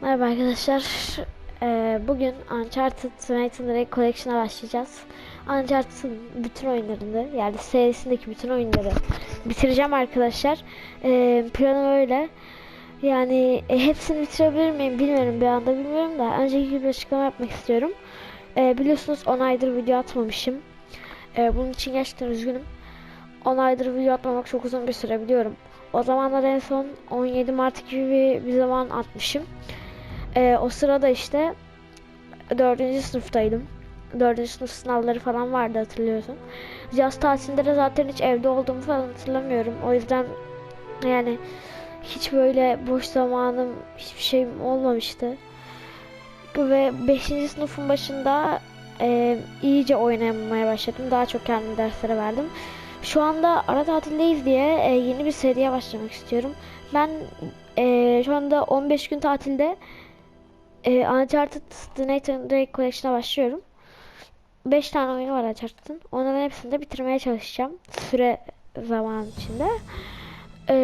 Merhaba arkadaşlar. Ee, bugün Uncharted Nathan Drake Collection'a başlayacağız. Uncharted'ın bütün oyunlarını yani serisindeki bütün oyunları bitireceğim arkadaşlar. Ee, planım öyle. Yani e, hepsini bitirebilir miyim bilmiyorum bir anda bilmiyorum da önceki gibi açıklama yapmak istiyorum. Ee, biliyorsunuz 10 aydır video atmamışım. Ee, bunun için gerçekten üzgünüm. 10 aydır video atmamak çok uzun bir süre biliyorum. O zamanlar en son 17 Mart gibi bir zaman atmışım. Ee, o sırada işte 4. sınıftaydım. 4. sınıf sınavları falan vardı hatırlıyorsun. Yaz tatilinde de zaten hiç evde olduğumu falan hatırlamıyorum. O yüzden yani hiç böyle boş zamanım hiçbir şeyim olmamıştı. Ve 5. sınıfın başında e, iyice oynamaya başladım. Daha çok kendimi derslere verdim. Şu anda ara tatildeyiz diye e, yeni bir seriye başlamak istiyorum. Ben e, şu anda 15 gün tatilde e, Uncharted The Nathan Drake Collection'a başlıyorum. 5 tane oyunu var Uncharted'ın. Onların hepsini de bitirmeye çalışacağım. Süre zaman içinde. E,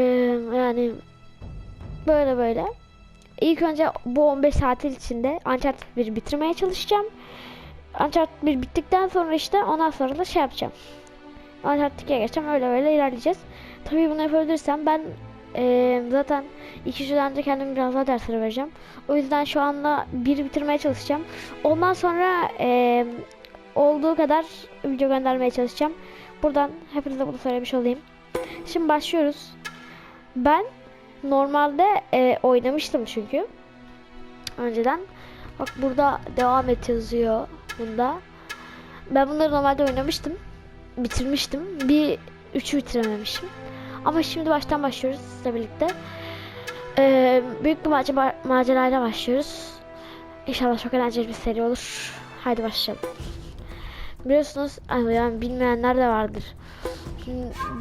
yani böyle böyle. İlk önce bu 15 tatil içinde Uncharted 1 bitirmeye çalışacağım. Uncharted 1 bittikten sonra işte ondan sonra da şey yapacağım. Uncharted 2'ye geçeceğim. Öyle öyle ilerleyeceğiz. Tabii bunu yapabilirsem ben eee, zaten iki önce kendime biraz daha derslere vereceğim. O yüzden şu anda bir bitirmeye çalışacağım. Ondan sonra eee, olduğu kadar video göndermeye çalışacağım. Buradan hepinize bunu söylemiş olayım. Şimdi başlıyoruz. Ben normalde eee, oynamıştım çünkü. Önceden. Bak burada devam et yazıyor bunda. Ben bunları normalde oynamıştım bitirmiştim. Bir üçü bitirememişim. Ama şimdi baştan başlıyoruz sizle birlikte. Ee, büyük bir macera, macerayla başlıyoruz. İnşallah çok eğlenceli bir seri olur. Haydi başlayalım. Biliyorsunuz yani bilmeyenler de vardır.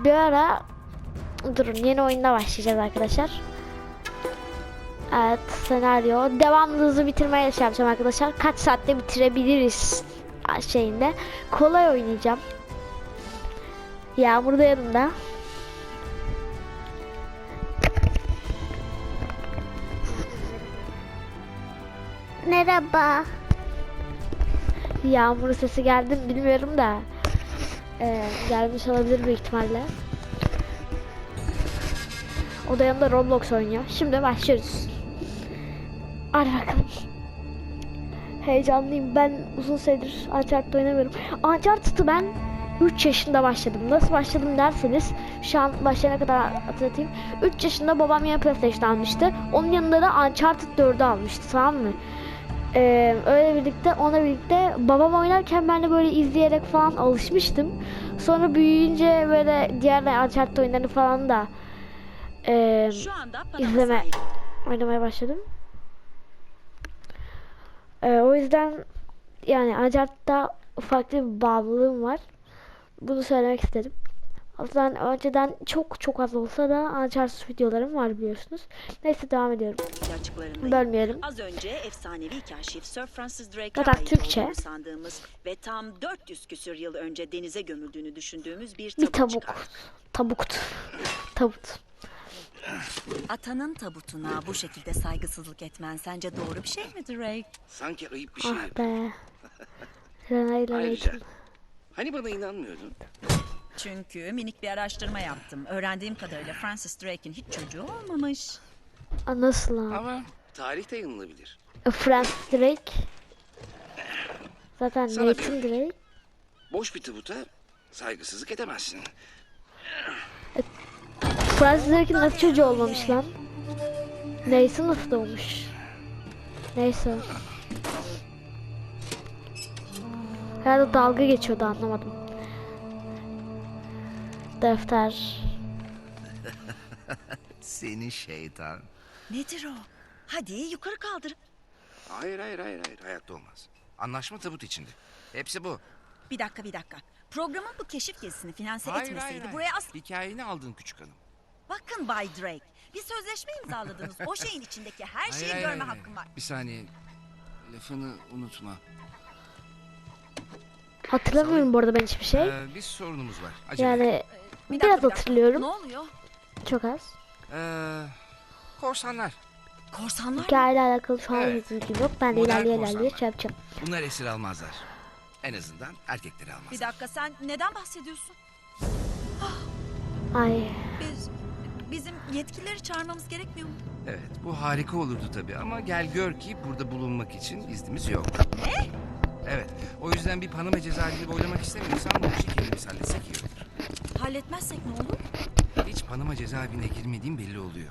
Bir ara durun yeni oyunda başlayacağız arkadaşlar. Evet senaryo. Devamlı hızlı bitirmeye şey yapacağım arkadaşlar. Kaç saatte bitirebiliriz şeyinde. Kolay oynayacağım. Yağmur da yanımda. Merhaba. Yağmur sesi geldi mi bilmiyorum da. Ee, gelmiş olabilir büyük ihtimalle. O da yanında Roblox oynuyor. Şimdi başlıyoruz. Hadi bakalım. Heyecanlıyım. Ben uzun süredir Uncharted oynamıyorum. Uncharted'ı ben 3 yaşında başladım. Nasıl başladım derseniz şu an başlayana kadar hatırlatayım. 3 yaşında babam yeni PlayStation almıştı. Onun yanında da Uncharted 4'ü almıştı tamam mı? Ee, öyle birlikte ona birlikte babam oynarken ben de böyle izleyerek falan alışmıştım. Sonra büyüyünce böyle diğer Uncharted oyunlarını falan da e, izleme oynamaya başladım. Ee, o yüzden yani Uncharted'da farklı bir bağlılığım var. Bunu söylemek istedim. Zaten önceden çok çok az olsa da Uncharted videolarım var biliyorsunuz. Neyse devam ediyorum. Bölmeyelim. Az önce efsanevi kaşif Sir Francis Drake'e Zaten ait Türkçe. sandığımız ve tam 400 küsür yıl önce denize gömüldüğünü düşündüğümüz bir Bir tabut, tavuk. çıkar. Tabuktu. Tabut. Atanın tabutuna bu şekilde saygısızlık etmen sence doğru bir şey mi Drake? Sanki ayıp bir şey. Ah be. Ayrıca hani bana inanmıyordun? Çünkü minik bir araştırma yaptım. Öğrendiğim kadarıyla Francis Drake'in hiç çocuğu olmamış. Aa, Nasıl lan? Ama tarih de yanılabilir. Francis Drake. Zaten Sana Nathan diyorum. Drake. Boş bir tabuta saygısızlık edemezsin. Francis Drake'in nasıl çocuğu olmamış lan? Neyse nasıl doğmuş? Neyse. Herhalde dalga geçiyordu anlamadım. Defter. Seni şeytan. Nedir o? Hadi yukarı kaldır. Hayır hayır hayır hayır hayatta olmaz. Anlaşma tabut içinde. Hepsi bu. Bir dakika bir dakika. Programın bu keşif gezisini finanse Hayır, etmeseydi hayır, hayır. buraya as... Hikayeni aldın küçük hanım. Bakın Bay Drake. Bir sözleşme imzaladınız. O şeyin içindeki her Hayır, şeyi hayır, görme hayır, hakkım var. Bir saniye. Lafını unutma. Hatırlamıyorum bu arada ben hiçbir şey. Ee, bir sorunumuz var. Acele. Yani Bir biraz dakika, bir dakika. hatırlıyorum. Ne oluyor? Çok az. Ee, korsanlar. Korsanlar mı? Hikayeyle alakalı şu an Evet. bilgim yok. Ben de Modern ilerleye korsanlar. ilerleye şey yapacağım. Bunlar esir almazlar. En azından erkekleri Bir almazlar. dakika sen neden bahsediyorsun? Ay. Biz bizim yetkilileri çağırmamız gerekmiyor mu? Evet bu harika olurdu tabii ama gel gör ki burada bulunmak için iznimiz yok. Evet o yüzden bir Panama cezaevi oylamak istemiyorsan bu işi kendimiz halletsek iyi olur. Halletmezsek ne olur? Hiç Panama cezaevine girmediğim belli oluyor.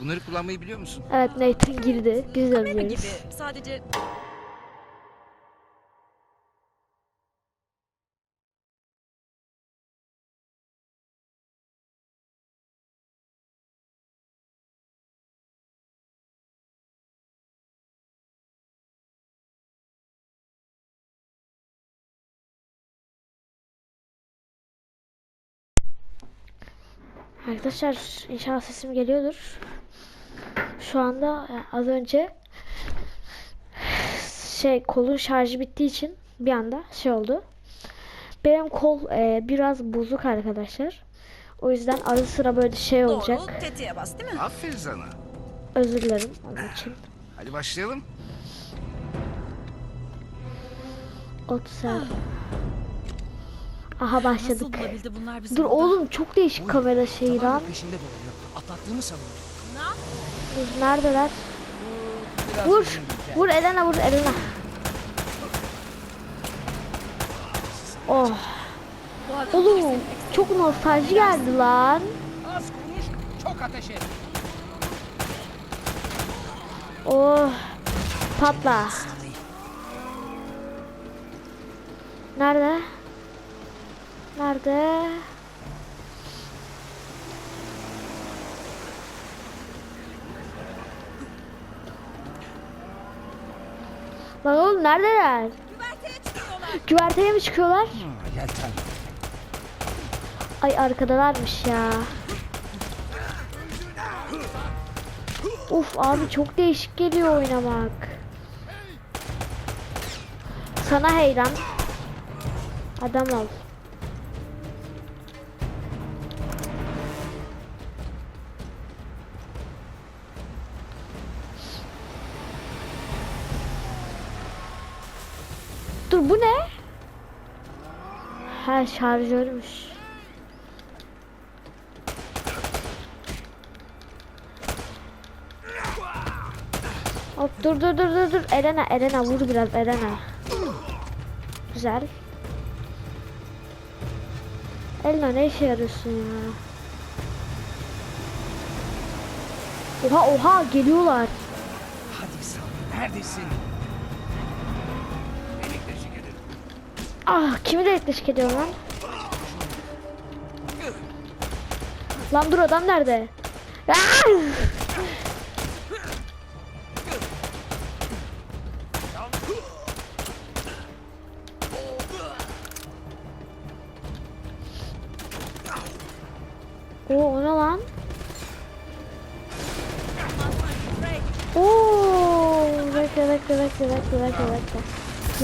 Bunları kullanmayı biliyor musun? Evet Nathan girdi. Biz de Kamera gibi. biliyoruz. Sadece Arkadaşlar inşallah sesim geliyordur. Şu anda e, az önce şey kolun şarjı bittiği için bir anda şey oldu. Benim kol e, biraz bozuk arkadaşlar. O yüzden ara sıra böyle şey olacak. doğru tetiğe bas değil mi? Aferin sana. Özür dilerim onun için. Hadi başlayalım. 30 saniye. Aha Nasıl başladık. bulabildi bunlar bizi Dur burada? oğlum çok değişik kamera şeyi lan. peşinde dolanıyor. Atlattığını sanıyor. Dur neredeler? Vur. Vur Elena vur Elena. Oh. Bu adam Oğlum çok nostalji geldi lan. Az konuş, çok ateş et. Oh. Patla. Nerede? Nerede? Lan oğlum neredeler? Güverteye mi çıkıyorlar? Ay arkadalarmış ya. Uf abi çok değişik geliyor oynamak. Sana heyran. Adam ol. Bu ne? Ha şarjörmüş. Hop dur dur dur dur dur. Elena Elena vur biraz Elena. Güzel. Elena ne işe yarıyorsun ya? Oha oha geliyorlar. Hadi sen, neredesin? Ah kimi de yaklaşık ediyor lan? Lan dur adam nerede? Ah! Oo o ne lan? Oo bekle bekle bekle bekle bekle bekle.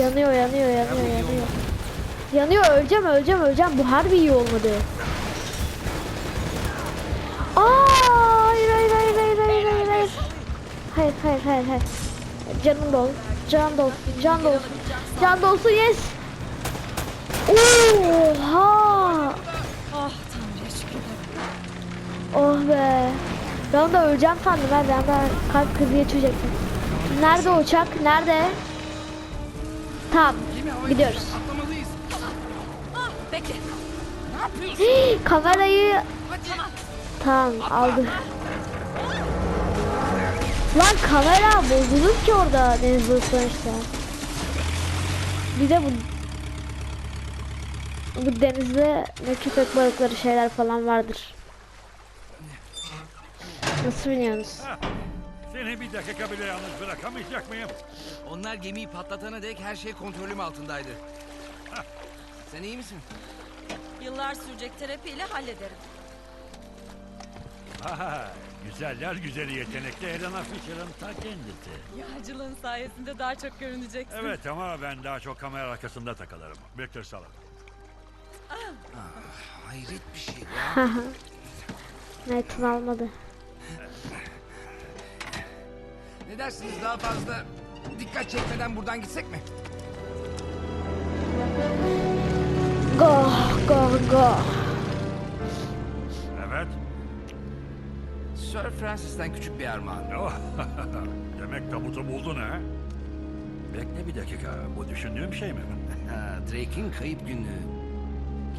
Yanıyor yanıyor yanıyor yanıyor. Yanıyor öleceğim öleceğim öleceğim. Bu harbi iyi olmadı. Aa hayır hayır hayır hayır hayır hayır hayır. Hayır hayır hayır hayır. Canım dol. Can dolsun. Can dolsun. Can dolsun yes. Oha. Ah. Oh be. Ben de öleceğim sandım ben. Ben de kalp krizi geçirecektim. Nerede uçak? Nerede? Tamam. Gidiyoruz. Kamerayı tamam aldı. Lan kamera bozulur ki orada denizde sonuçta. Bir de bu bu denizde ne köpek balıkları şeyler falan vardır. Nasıl biniyorsunuz? Seni bir dakika bile yalnız bırakamayacak mıyım? Onlar gemiyi patlatana dek her şey kontrolüm altındaydı. Sen iyi misin? Yıllar sürecek terapiyle hallederim. Ha, güzeller güzeli yetenekli Helena Fisher'ın ta kendisi. Yağcılığın sayesinde daha çok görüneceksin. Evet ama ben daha çok kamera arkasında takılırım. Victor Salak. Hayret bir şey ya. Nathan almadı. Ne dersiniz daha fazla dikkat çekmeden buradan gitsek mi? Go go. Evet. Sir Francis'ten küçük bir armağan. Oh, Demek tabutu buldun ha? Bekle bir dakika. Bu düşündüğüm şey mi? Ha, Drake'in kayıp günlüğü.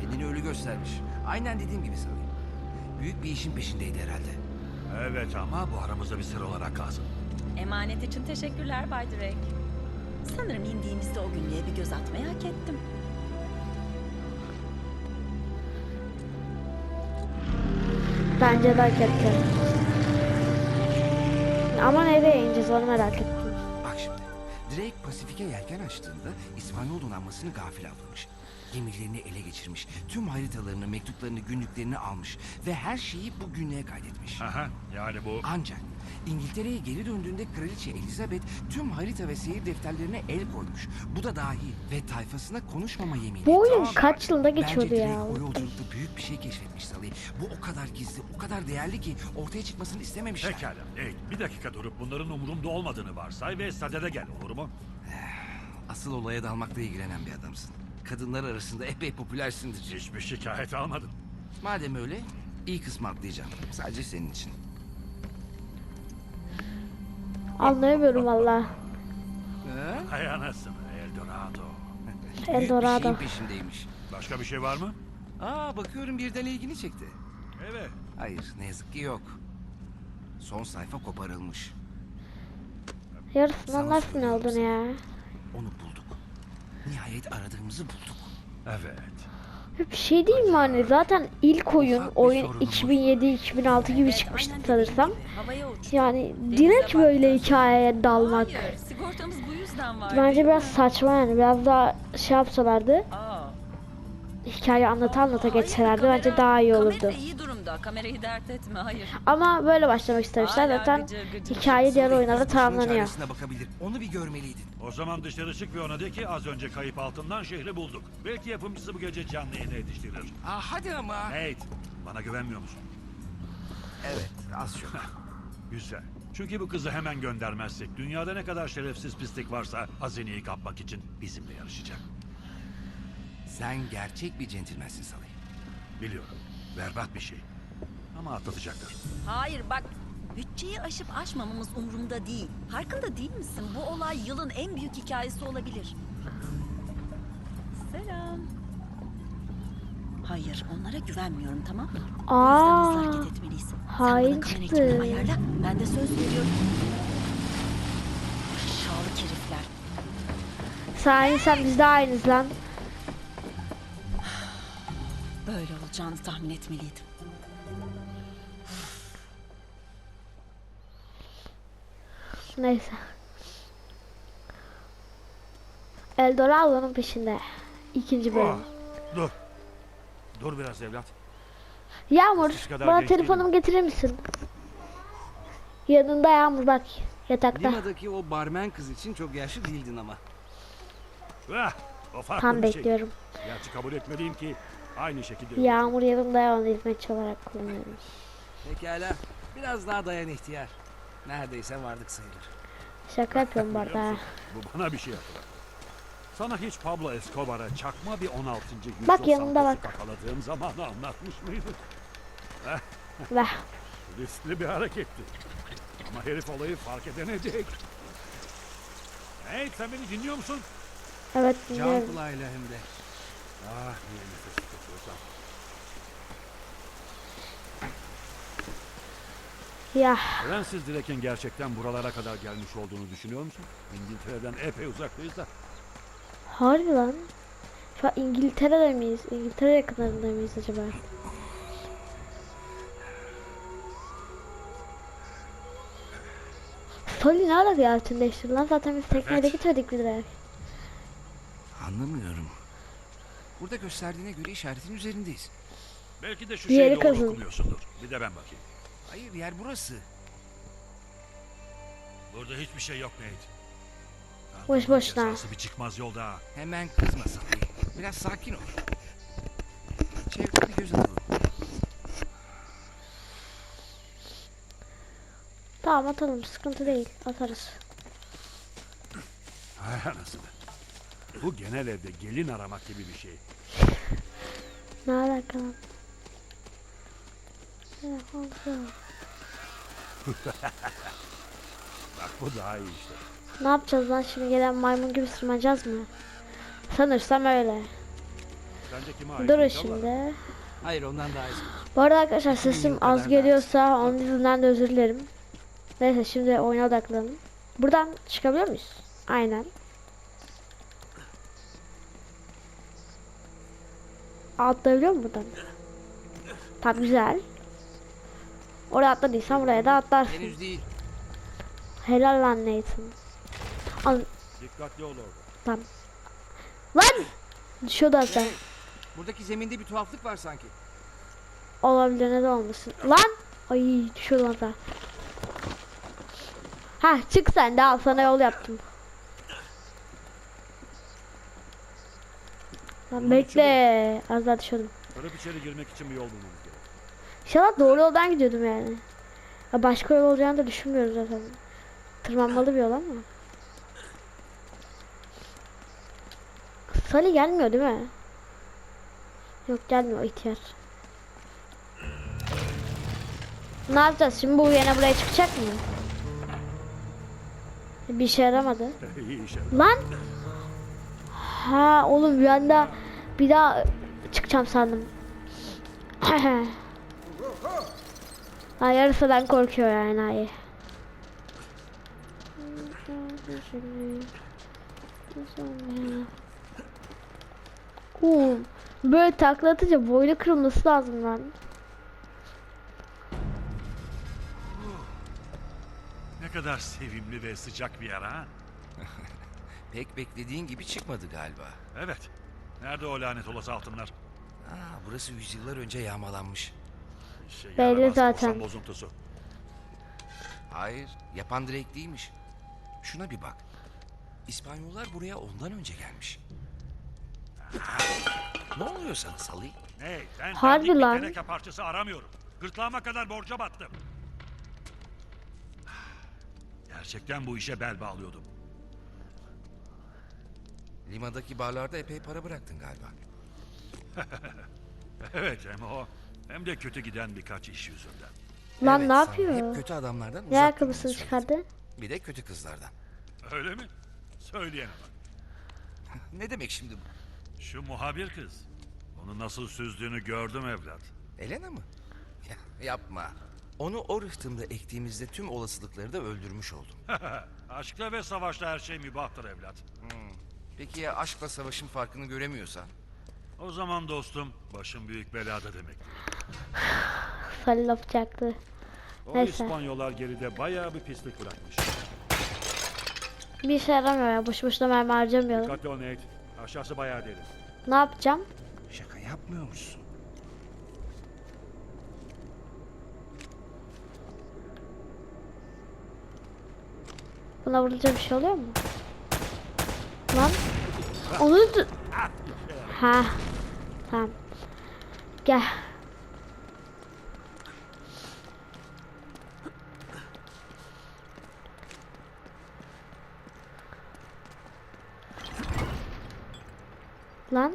Kendini ölü göstermiş. Aynen dediğim gibi sanırım. Büyük bir işin peşindeydi herhalde. Evet ama bu aramızda bir sır olarak kalsın. Emanet için teşekkürler Bay Drake. Sanırım indiğimizde o günlüğe bir göz atmayı hak ettim. Bence de hak etti. Ama nereye ineceğiz onu merak ettim. Bak şimdi. Drake Pasifik'e yelken açtığında İspanyol donanmasını gafil avlamış. Gemilerini ele geçirmiş. Tüm haritalarını, mektuplarını, günlüklerini almış. Ve her şeyi bu günlüğe kaydetmiş. Aha, yani bu... Ancak İngiltere'ye geri döndüğünde Kraliçe Elizabeth tüm harita ve seyir defterlerine el koymuş. Bu da dahil ve tayfasına konuşmama yemini. Bu oyun Tamam. kaç yılında geçiyordu Bence ya? O yolculukta büyük bir şey keşfetmiş Salih. Bu o kadar gizli, o kadar değerli ki ortaya çıkmasını istememişler. Pekala. Nate, bir dakika durup bunların umurumda olmadığını varsay ve sadede gel olur mu? Asıl olaya dalmakla ilgilenen bir adamsın. Kadınlar arasında epey popülersindir. Hiçbir şikayet almadım. Madem öyle, iyi kısmı atlayacağım. Sadece senin için. Anlayamıyorum valla. Hay anasını Eldorado. Büyük Eldorado. bir şeyin peşindeymiş. Başka bir şey var mı? Aa bakıyorum birden ilgini çekti. Evet. Hayır ne yazık ki yok. Son sayfa koparılmış. Yarısından nasıl ne olduğunu ya? Onu bulduk. Nihayet aradığımızı bulduk. Evet. Bir şey değil mi hani zaten ilk oyun oyun sorunumuz 2007-2006 gibi çıkmıştı sanırsam. Yani direkt böyle hikayeye dalmak. Hayır, sigortamız bu yüzden var. Bence biraz saçma yani biraz daha şey yapsalardı Aa. Hikaye anlata anlata geçselerdi bence daha iyi olurdu. İyi durumda. Kamerayı dert etme. Hayır. Ama böyle başlamak istemişler Hala zaten gıcır gıcır. hikaye diğer oyunlarda tamamlanıyor. çaresine bakabilir. Onu bir görmeliydin. O zaman dışarı çık ve ona de ki az önce kayıp altından şehri bulduk. Belki yapımcısı bu gece canlı yayına yetiştirir. Aa hadi ama. Nate, bana güvenmiyor musun? Evet az çok. Güzel. Çünkü bu kızı hemen göndermezsek dünyada ne kadar şerefsiz pislik varsa hazineyi kapmak için bizimle yarışacak. Sen gerçek bir centilmensin Salih. Biliyorum. Berbat bir şey. Ama atlatacaktır. Hayır bak. Bütçeyi aşıp aşmamamız umurumda değil. Farkında değil misin? Bu olay yılın en büyük hikayesi olabilir. Selam. Hayır, onlara güvenmiyorum tamam mı? O yüzden Aa, hızlı hareket etmeliyiz. Sen hain bana kamera çıktı. ekibini ayarla. Ben de söz veriyorum. Aşağılık herifler. Sen insan biz de aynıyız lan. Böyle olacağını tahmin etmeliydim. Neyse. Eldorado'nun peşinde. İkinci bölüm. Oh, dur. Dur biraz evlat. Yağmur bana telefonumu getirir misin? Yanında Yağmur bak yatakta. Lima'daki o barmen kız için çok yaşlı değildin ama. Ah, o farklı Tam bir şey. bekliyorum. Gerçi kabul etmeliyim ki aynı şekilde. Yağmur yanımda ya onu hizmetçi olarak kullanıyorum. Pekala. Biraz daha dayan ihtiyar. Neredeyse vardık sayılır. Şaka yapıyorum bu arada. Bu bana bir şey hatırlat. Sana hiç Pablo Escobar'a çakma bir 16. yüzyıl Bak yanında bak. kakaladığım zamanı anlatmış mıydım? Ve Riskli bir hareketti. Ama herif olayı fark edemeyecek. Hey sen beni dinliyor musun? evet Can dinliyorum. kulağıyla hem de. Ah niye nefes tutuyorsam. Ya Fransız Drake'in gerçekten buralara kadar gelmiş olduğunu düşünüyor musun? İngiltere'den epey uzaktayız da. harbi lan. Şu an İngiltere'de miyiz? İngiltere yakınlarında mıyız acaba? Soli ne alaka ya değiştirdi lan zaten biz tekneyle Evet. gitmedik bile. Anlamıyorum. Burada gösterdiğine göre işaretin üzerindeyiz. Belki de şu Bir yeri şeyi doğru kazın. okumuyorsundur. Bir de ben bakayım. Hayır yer burası. Burada hiçbir şey yok Nate. Boş boşuna. Cezası bir çıkmaz yolda. Hemen kızma Salih. Biraz sakin ol. Çevreye bir göz atalım. Tamam atalım sıkıntı değil atarız. Hay anasını. Bu genel evde gelin aramak gibi bir şey. Ne alaka lan? Ne oldu? Bak bu daha iyi işte. Ne yapacağız lan şimdi gelen maymun gibi sırmanacağız mı? Sanırsam öyle. Sence kime ait? Durun inşallah? şimdi. Hayır ondan daha eski. Bu arada arkadaşlar sesim kadar az geliyorsa onun yüzünden de özür dilerim. Neyse şimdi oyuna odaklanalım. Buradan çıkabiliyor muyuz? Aynen. Atlayabiliyor mu buradan? Tamam güzel. Oraya atladıysan buraya da atlarsın. Henüz değil. Helal lan Nathan. Al, Dikkatli ol orada. lan! Düşüyordu. Hey, buradaki zeminde bir tuhaflık var sanki. Olabilir ne de olmasın. Lan! Ay düşüyordu hatta. Ha çık sen de al sana yol yaptım. Lan bekle. Az daha düşüyordum. Kırıp içeri girmek için bir yol bulmamız gerek. İnşallah doğru yoldan gidiyordum yani. Ya başka yol olacağını da düşünmüyoruz zaten. Tırmanmalı bir yol ama. Sally gelmiyor değil mi? Yok gelmiyor ihtiyar. Ne yapacağız şimdi bu yine buraya çıkacak mı? Bir işe yaramadı. Lan! Ha oğlum bir anda bir daha çıkacağım sandım. ha yarısından korkuyor yani ay. Oğlum böyle takla atınca boynu kırılması lazım lan. Ne kadar sevimli ve sıcak bir yer ha? Pek beklediğin gibi çıkmadı galiba. Evet. Nerede o lanet olası altınlar? Aa, burası yüzyıllar önce yağmalanmış. Şey, Belli yaramaz zaten. korsan bozuntusu. Hayır, yapan Drake değilmiş. Şuna bir bak. İspanyollar buraya ondan önce gelmiş. ne oluyor sana Salih? Ne? Ben Harbi dandik bir lan. teneke parçası aramıyorum. Gırtlağıma kadar borca battım. Gerçekten bu işe bel bağlıyordum. Limadaki barlarda epey para bıraktın galiba. Evet hem o hem de kötü giden birkaç iş yüzünden. Lan Evet, ne sana yapıyor? Hep kötü adamlardan Ne uzak ayakkabısını durmanı söyledim. çıkardı? Bir de kötü kızlardan. Öyle mi? Söyleyene bak. Ne demek şimdi bu? Şu muhabir kız. Onu nasıl süzdüğünü gördüm evlat. Elena mı? Ya, yapma. Onu o rıhtımda ektiğimizde tüm olasılıkları da öldürmüş oldum. Aşkla ve savaşla her şey mübahtır evlat. Peki ya aşkla savaşın farkını göremiyorsan? O zaman dostum başım büyük belada demek. Salih laf çaktı. O Neyse. İspanyollar geride bayağı bir pislik bırakmış. Bir işe yaramıyor ya. Boş boşuna mermi harcamayalım. Dikkatli ol Nate. Aşağısı bayağı derin. Ne yapacağım? Şaka yapmıyormuşsun. Buna vurunca bir şey oluyor mu? Lan. Onu d- Ha. Tamam. Gel. Lan.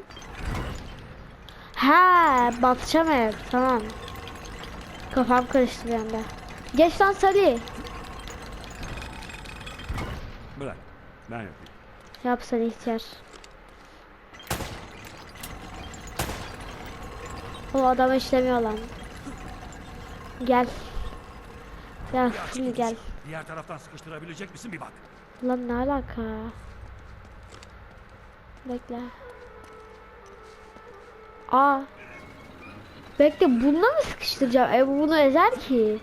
Ha, batacağım ev. Tamam. Kafam karıştı bir anda. Geç lan Salih. Bırak. Ben yapayım. Yapsan ihtiyar. O adam işlemiyor lan. Gel. Gel şimdi gel. Diğer taraftan sıkıştırabilecek misin bir bak. Lan ne alaka? Bekle. Aa. Bekle bununla mı sıkıştıracağım? E bu bunu ezer ki.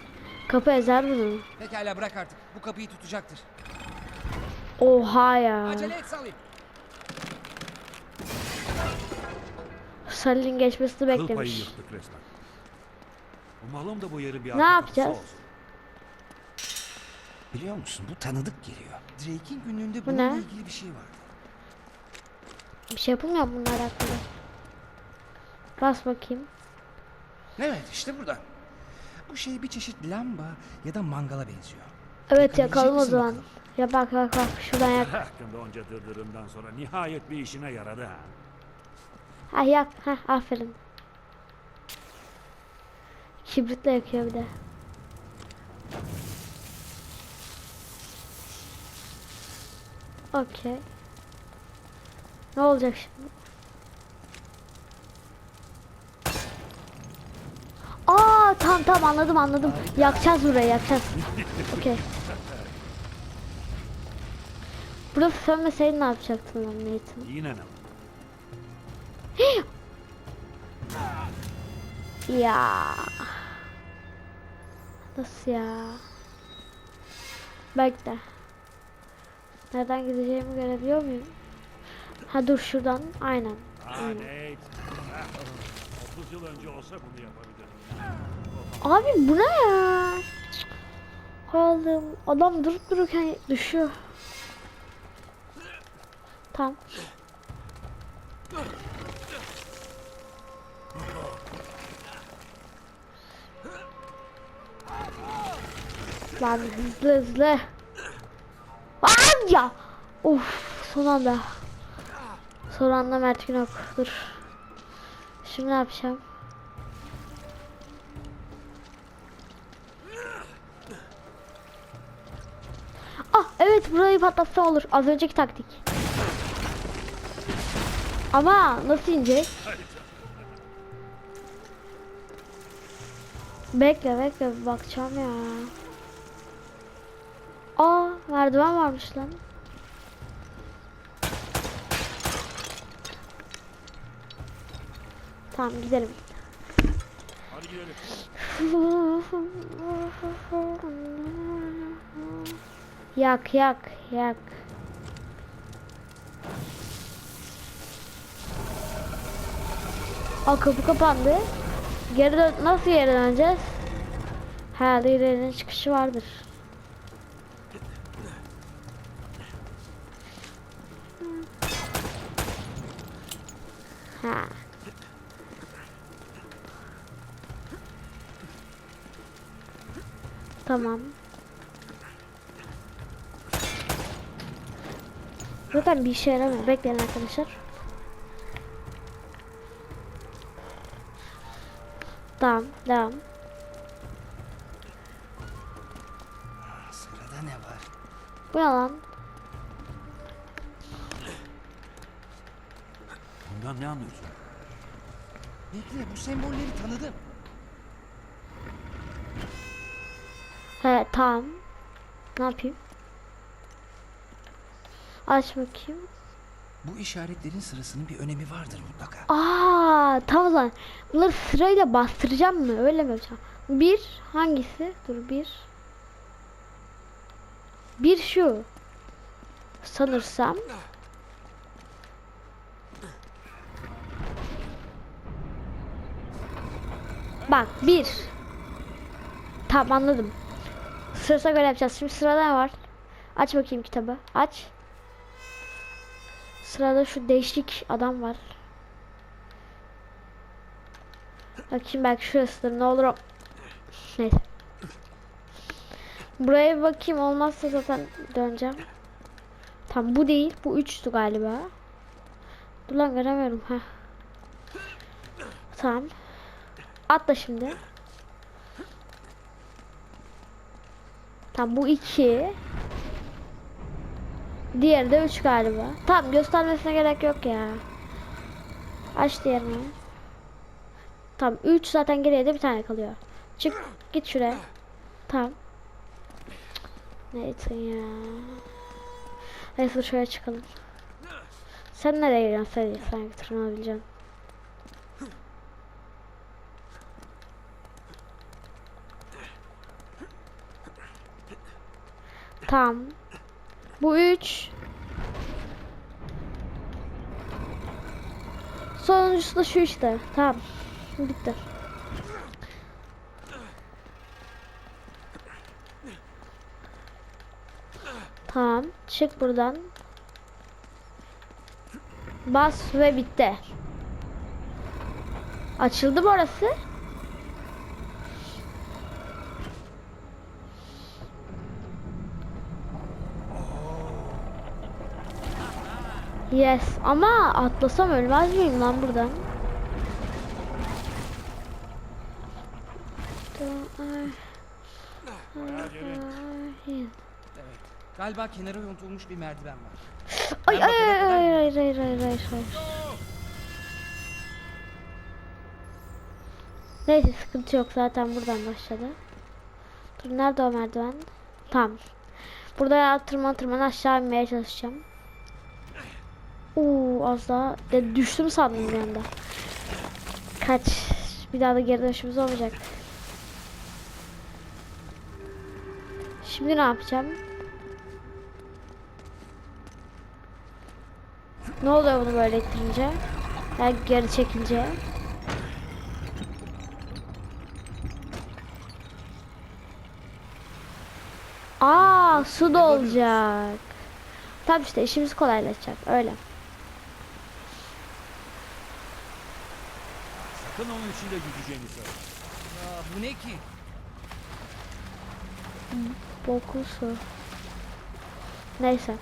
Kapı ezer bunu. Pekala bırak artık. Bu kapıyı tutacaktır. Oha ya. Acele et Salih. Salih'in geçmesini beklemiş. Umalım da bu yeri bir Ne yapacağız? Biliyor musun bu tanıdık geliyor. Drake'in günlüğünde Bu bununla ne? ilgili bir şey vardı. Bir şey yapılmıyor bununla alakalı? Bas bakayım. Evet işte burada. Bu şey bir çeşit lamba ya da mangala benziyor. Evet yakalım o zaman. Ya bak bak bak şuradan yak. Hakkında onca dırdırından sonra nihayet bir işine yaradı ha. Ha yak. Ha aferin. Kibritle yakıyor bir de. Okey. Ne olacak şimdi? Aa tamam tamam anladım anladım. Yakacağız burayı yakacağız. Okey. Burası sönmeseydi ne yapacaktın lan Nathan? Yine ne? Ya. Nasıl ya? Bekle. Nereden gideceğimi görebiliyor muyum? Ha dur şuradan. Aynen. Aa Nate. Ha, 30 yıl önce olsa bunu yapabilirdim. Abi bu ne ya? Kaldım. Adam durup dururken düşüyor. Tamam. Lan hızlı hızlı. Lan ya. Of son anda. Son anda Mert Günok. Dur. Şimdi ne yapacağım? Ah evet burayı patlatsam olur. Az önceki taktik. Ama nasıl inecek? Bekle bekle bakacağım ya. Aa merdiven varmış lan. Tamam gidelim. Hadi gidelim. Yak yak yak. Aa kapı kapandı. Geri dön nasıl geri döneceğiz? Herhalde ilerinin çıkışı vardır. Ha. Tamam. Zaten bir işe yaramıyor. Bekleyin arkadaşlar. Tamam, devam. Sırada ne var? Bu ne lan? Bundan ne anlıyorsun? Bekle bu sembolleri tanıdım. He, tamam. Ne yapayım? Aç bakayım. Bu işaretlerin sırasının bir önemi vardır mutlaka. Aa, tamam zaman. Bunları sırayla bastıracağım mı? Öyle mi yapacağım? Bir, hangisi? Dur bir. Bir şu. Sanırsam. Bak bir. Tamam anladım. Sırasına göre yapacağız. Şimdi sırada ne var? Aç bakayım kitabı. Aç. Sırada şu değişik adam var. Bakayım belki şurasıdır ne olur o. Buraya bakayım olmazsa zaten döneceğim. Tam bu değil bu üçtü galiba. Dur lan göremiyorum ha. Tamam. Atla şimdi. Tam bu iki. Diğeri de üç galiba. Tamam göstermesine gerek yok ya. Aç diğerini. Tamam 3 zaten geriye de bir tane kalıyor. Çık git şuraya. Tamam. Neyse ya. Neyse şuraya çıkalım. Sen nereye gidiyorsun? Sen, sen tırmanabileceksin. Tamam. Bu 3. Sonuncusu da şu işte. Tamam. Bitti. Tamam. Çık buradan. Bas ve bitti. Açıldı mı orası? Yes ama atlasam ölmez miyim lan buradan? Evet. Galiba kenara yontulmuş bir merdiven var. Ay ay ay ay ay ay ay ay ay. Neyse sıkıntı yok zaten buradan başladı. Dur nerede o merdiven? Tamam. Burada tırman tırman aşağı inmeye çalışacağım. Uuu az daha de düştüm sandım bir anda. Kaç. Bir daha da geri dönüşümüz olmayacak. Şimdi ne yapacağım? Ne oluyor bunu böyle ittirince? Yani geri çekince? Aa su da olacak. Tabii işte işimiz kolaylaşacak öyle. Sakın onun içinde yüzeceğini söyle. Ya bu ne ki? Boku su. Neyse.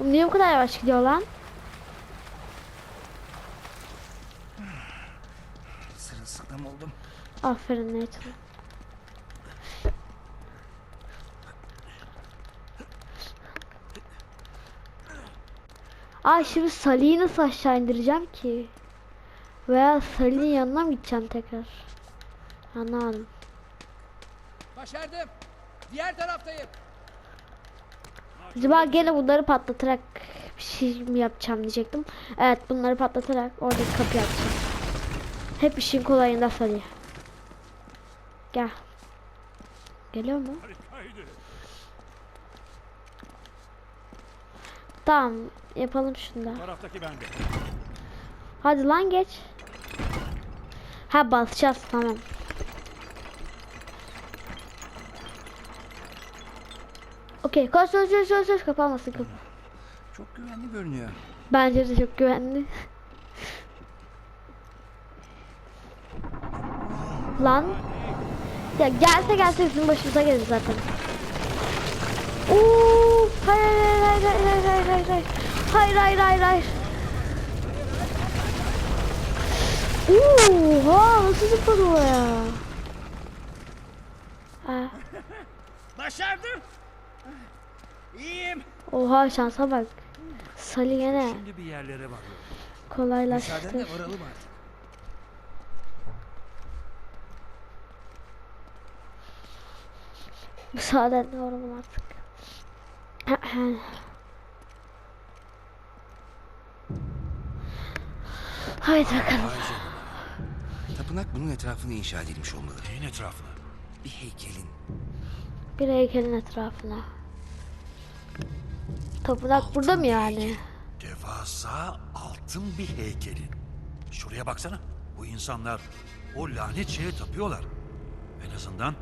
Oğlum Niye bu kadar yavaş gidiyor lan? Sırılsıklam oldum. Aferin Nathan. Ay şimdi Salih'i nasıl aşağı indireceğim ki? Veya Salih'in yanına mı gideceğim tekrar? Anlamadım. Başardım. Diğer taraftayım. Acaba gene bunları patlatarak bir şey mi yapacağım diyecektim. Evet bunları patlatarak oradaki kapıyı açacağım. Hep işin kolayında Salih. Gel. Geliyor mu? Tamam yapalım şunu da. Taraftaki bende. Hadi lan geç. Ha basacağız tamam. Okey koş koş koş koş koş kapanmasın kapı. Çok güvenli görünüyor. Bence de çok güvenli. Lan. Ya gelse gelse bizim başımıza gelir zaten. Oo, hayır hayır hayır hayır hayır hayır hayır. Hayır hayır hayır hayır. Oha nasıl zıpladı o ya? Ha, Başardım. İyiyim. Oha şansa bak. Salih gene Şimdi bir yerlere varıyor. kolaylaştı. Müsaadenle varalım artık. Müsaadenle oğlum artık. Haydi bakalım. Tapınak bunun etrafına inşa edilmiş olmalı. Neyin etrafına? Bir heykelin. Bir heykelin etrafına. Tapınak burada mı yani? Devasa altın bir heykelin. Şuraya baksana. Bu insanlar o lanet şeye tapıyorlar. En azından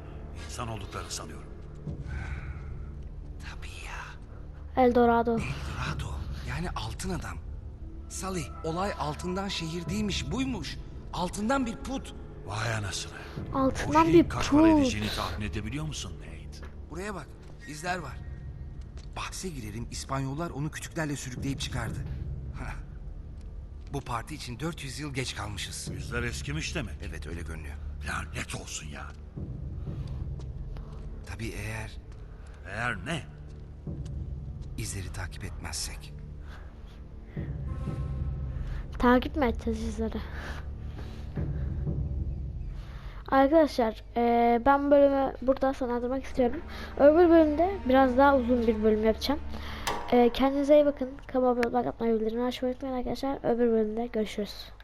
insan olduklarını sanıyorum. Tabii ya. Eldorado. Dorado. Yani altın adam. Salih, olay altından şehir değilmiş, buymuş. Altından bir put. Vay anasını. Altından bir kaç para edeceğini tahmin edebiliyor musun Nate? Buraya bak, izler var. Bahse girerim, İspanyollar onu kütüklerle sürükleyip çıkardı. Hah. Bu parti için 400 yıl geç kalmışız. Yüzler eskimiş demek. Evet, öyle görünüyor. Lanet olsun ya. Tabii eğer Eğer ne? izleri takip etmezsek. Takip mi edeceğiz sizlere? Arkadaşlar eee, ben bölümü burada sonlandırmak istiyorum. Öbür bölümde biraz daha uzun bir bölüm yapacağım. Eee, kendinize iyi bakın. Kanalıma abone olmayı, bildirimleri açmayı unutmayın arkadaşlar. Öbür bölümde görüşürüz.